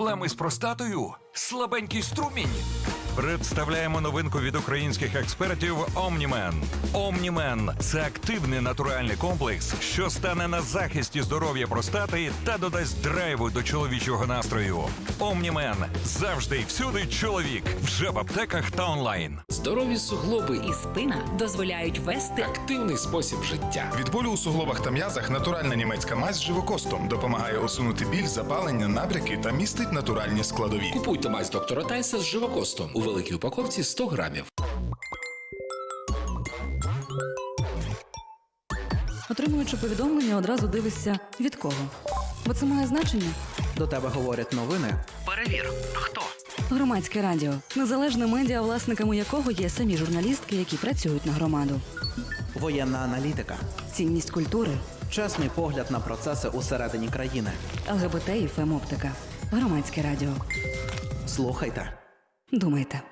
Проблеми з простатою? Слабенький струмінь? Представляємо новинку від українських експертів Omnimen. Omnimen – це активний натуральний комплекс, що стане на захисті здоров'я простати та додасть драйву до чоловічого настрою. Omnimen – завжди і всюди чоловік. Вже в аптеках та онлайн. Здорові суглоби і і спина дозволяють вести активний спосіб життя. Від болю у суглобах та м'язах натуральна німецька мазь з живокостом допомагає усунути біль, запалення, набряки та містить натуральні складові. Купуйте мазь доктора Тайса з живокостом у великій упаковці 100 грамів. Отримуючи повідомлення, одразу дивишся від кого. Бо це має значення. До тебе говорять новини. Перевір, хто Громадське радіо незалежне медіа, власниками якого є самі журналістки, які працюють на громаду. Воєнна аналітика. Цінність культури, Чесний погляд на процеси усередині країни. ЛГБТ і фемоптика. Громадське радіо. Слухайте. Думайте.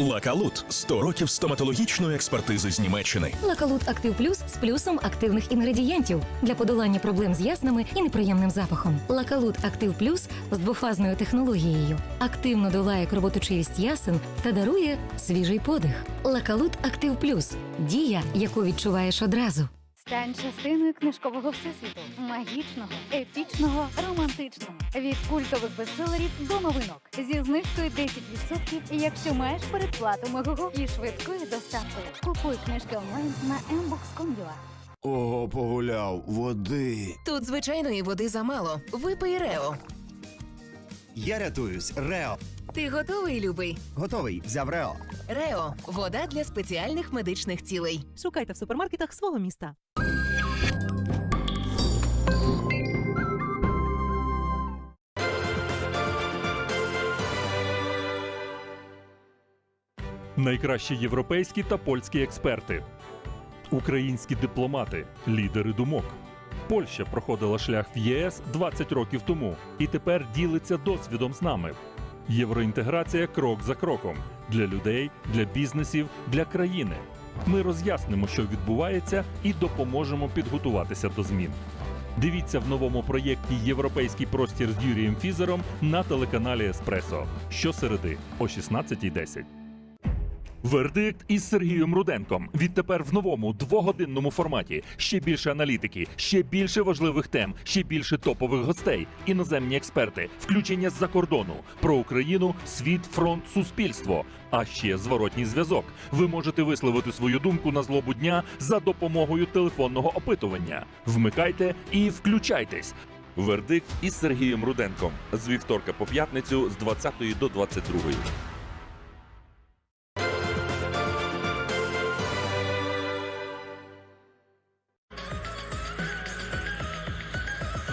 Лакалут 100 років стоматологічної експертизи з Німеччини. Лакалут Актив Плюс з плюсом активних інгредієнтів для подолання проблем з яснами і неприємним запахом. Лакалут Актив Плюс з двофазною технологією активно долає кровоточивість ясен та дарує свіжий подих. Лакалут Актив Плюс дія, яку відчуваєш одразу. Стань частиною книжкового всесвіту, магічного, епічного, романтичного. Від культових бестселерів до новинок. Зі знижкою 10%, якщо маєш передплату Мегого і швидкою доставкою. Купуй книжки онлайн на mbox.com.ua. Ого, погуляв, води. Тут звичайної води замало. Випий Рео. Я рятуюсь. Рео. Ти готовий, любий? Готовий. Взяв Рео. Рео вода для спеціальних медичних цілей. Шукайте в супермаркетах свого міста. Найкращі європейські та польські експерти, українські дипломати, лідери думок. Польща проходила шлях в ЄС 20 років тому і тепер ділиться досвідом з нами. Євроінтеграція крок за кроком для людей, для бізнесів, для країни. Ми роз'яснимо, що відбувається, і допоможемо підготуватися до змін. Дивіться в новому проєкті Європейський простір з Юрієм Фізером на телеканалі Еспресо щосереди о 16.10. Вердикт із Сергієм Руденком. Відтепер в новому двогодинному форматі. Ще більше аналітики, ще більше важливих тем, ще більше топових гостей, іноземні експерти, включення з-за кордону про Україну, світ, фронт, суспільство. А ще зворотній зв'язок. Ви можете висловити свою думку на злобу дня за допомогою телефонного опитування. Вмикайте і включайтесь. Вердикт із Сергієм Руденком з вівторка по п'ятницю з 20 до 22.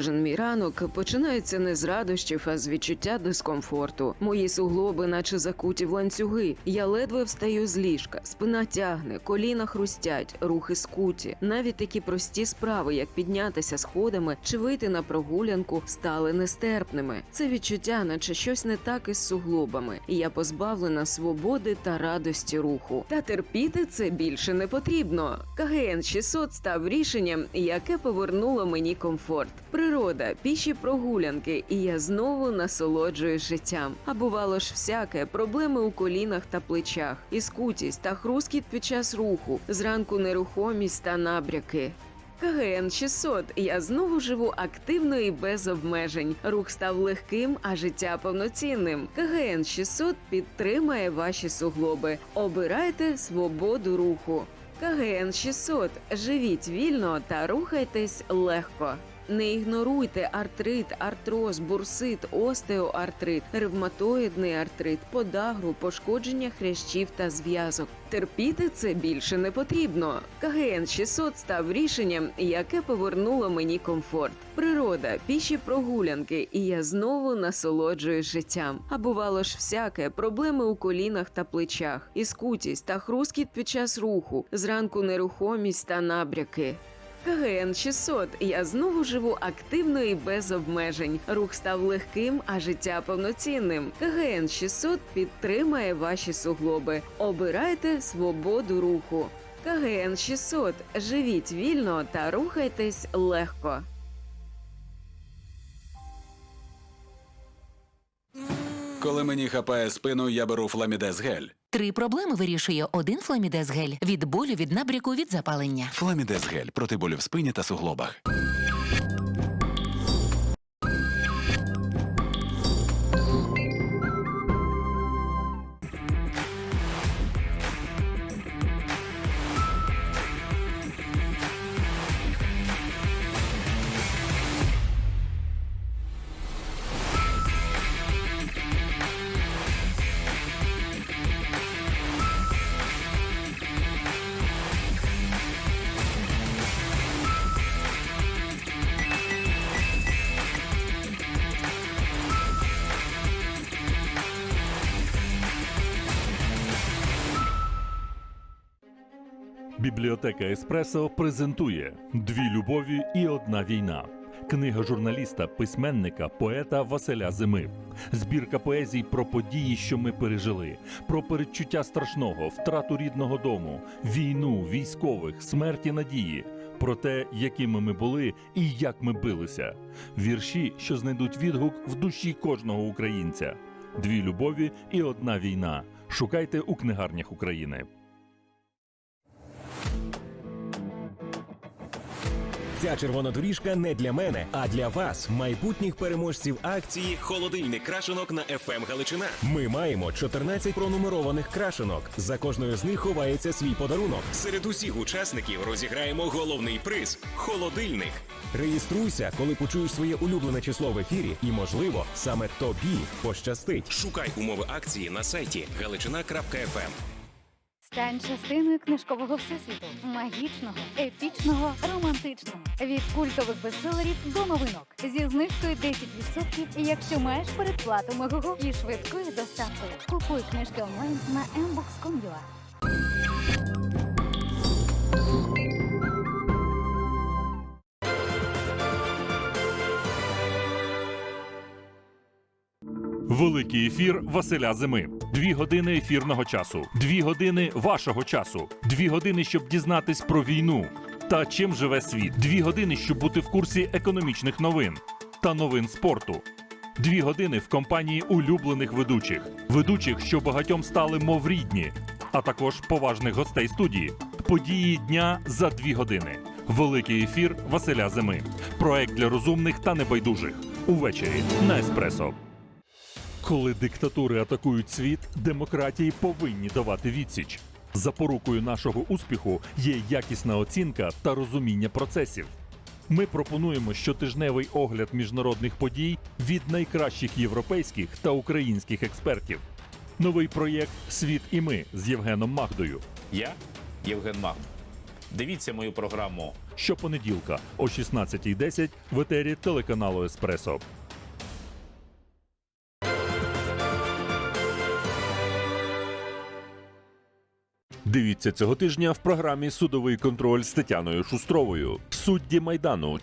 Кожен мій ранок починається не з радощів, а з відчуття дискомфорту. Мої суглоби, наче закуті в ланцюги. Я ледве встаю з ліжка, спина тягне, коліна хрустять, рухи скуті. Навіть такі прості справи, як піднятися сходами чи вийти на прогулянку, стали нестерпними. Це відчуття, наче щось не так із суглобами. Я позбавлена свободи та радості руху. Та терпіти це більше не потрібно. КГН 600 став рішенням, яке повернуло мені комфорт. Природа, піші прогулянки, і я знову насолоджуюсь життям. А бувало ж всяке, проблеми у колінах та плечах, і скутість та хрускіт під час руху, зранку нерухомість та набряки. КГН 600. Я знову живу активно і без обмежень. Рух став легким, а життя повноцінним. КГН 600 підтримає ваші суглоби. Обирайте свободу руху. КГН 600. Живіть вільно та рухайтесь легко. Не ігноруйте артрит, артроз, бурсит, остеоартрит, ревматоїдний артрит, подагру, пошкодження хрящів та зв'язок. Терпіти це більше не потрібно. КГН 600 став рішенням, яке повернуло мені комфорт. Природа, піші прогулянки, і я знову насолоджуюсь життям. А бувало ж всяке: проблеми у колінах та плечах, і скутість та хрускіт під час руху, зранку нерухомість та набряки. КГН 600. Я знову живу активно і без обмежень. Рух став легким, а життя повноцінним. КГН 600 підтримає ваші суглоби. Обирайте свободу руху. КГН 600. Живіть вільно та рухайтесь легко. Коли мені хапає спину, я беру фламідез гель. Три проблеми вирішує один фламідез гель від болю, від набряку, від запалення. Фламідез гель проти болю в спині та суглобах. Бібліотека Еспресо презентує Дві любові і одна війна. Книга журналіста, письменника, поета Василя Зими. Збірка поезій про події, що ми пережили, про передчуття страшного, втрату рідного дому, війну, військових, смерті надії, про те, якими ми були і як ми билися. Вірші, що знайдуть відгук в душі кожного українця. Дві любові і одна війна. Шукайте у книгарнях України. Ця червона доріжка не для мене, а для вас, майбутніх переможців акції Холодильник крашенок на FM Галичина. Ми маємо 14 пронумерованих крашенок. За кожною з них ховається свій подарунок. Серед усіх учасників розіграємо головний приз холодильник. Реєструйся, коли почуєш своє улюблене число в ефірі, і можливо, саме тобі пощастить. Шукай умови акції на сайті галичина.фм. Стань частиною книжкового всесвіту, магічного, епічного, романтичного. Від культових бестселерів до новинок. Зі знижкою 10%, якщо маєш передплату Мегого і швидкою доставкою. Купуй книжки онлайн на mbox.com.ua. Великий ефір Василя Зими. Дві години ефірного часу, дві години вашого часу, дві години, щоб дізнатись про війну та чим живе світ. Дві години, щоб бути в курсі економічних новин та новин спорту. Дві години в компанії улюблених ведучих, ведучих, що багатьом стали мов рідні, а також поважних гостей студії. Події дня за дві години. Великий ефір Василя Зими. Проект для розумних та небайдужих. Увечері на еспресо. Коли диктатури атакують світ, демократії повинні давати відсіч. Запорукою нашого успіху є якісна оцінка та розуміння процесів. Ми пропонуємо щотижневий огляд міжнародних подій від найкращих європейських та українських експертів. Новий проєкт Світ і ми з Євгеном Магдою. Я Євген Маг. Дивіться мою програму Щопонеділка о 16.10 в етері телеканалу Еспресо. Дивіться цього тижня в програмі Судовий контроль з Тетяною Шустровою. Судді майдану